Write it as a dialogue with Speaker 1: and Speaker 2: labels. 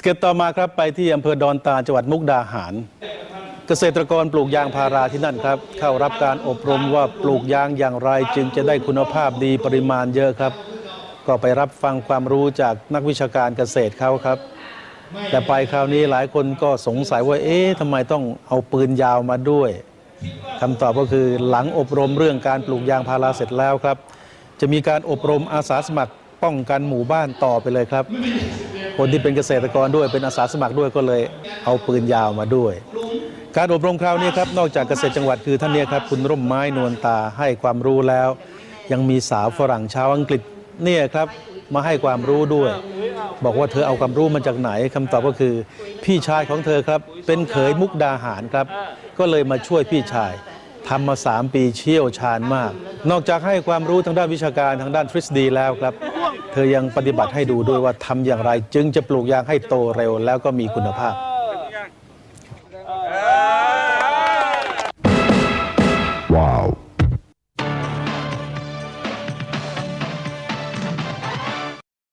Speaker 1: สเก็ตต่อมาครับไปที่อำเภอดอนตาลจังหวัดมุกดาหาร เกษตรกรปลูกยางพาราที่นั่นครับ เข้ารับการอบรมว่าปลูกยางอย่างไรจึงจะได้คุณภาพดีปริมาณเยอะครับ ก็ไปรับฟังความรู้จากนักวิชาการเกษตรเขาครับ แต่ไปคราวนี้หลายคนก็สงสัยว่าเอ๊ะทำไมต้องเอาปืนยาวมาด้วยคำตอบก็คือหลังอบรมเรื่องการปลูกยางพาราเสร็จแล้วครับ จะมีการอบรมอาสาสมัครป้องกันหมู่บ้านต่อไปเลยครับ คนที่เป็นเกษตรกรด้วยเป็นอาสาสมัครด้วยก็เลยเอาปืนยาวมาด้วย การอบรมคราวนี้ครับนอกจากเกษตรจังหวัดคือท่านเนี้ครับคุณร่มไม้นวลตาให้ความรู้แล้ว ยังมีสาวฝรั่งชาวอังกฤษเนี่ยครับมาให้ความรู้ด้วย บอกว่าเธอเอาความรู้มาจากไหนคำตอบก็คือพี่ชายของเธอครับเป็นเขยมุกดาหารครับ ก็เลยมาช่วยพี่ชายทำมา 3 ปีเชี่ยวชาญมาก นอกจากให้ความรู้ทางด้านวิชาการทางด้านทฤษฎีแล้วครับ เธอยังปฏิบัติให้ดูด้วยว่าทำอย่างไร จึงจะปลูกยางให้โตเร็วแล้วก็มีคุณภาพ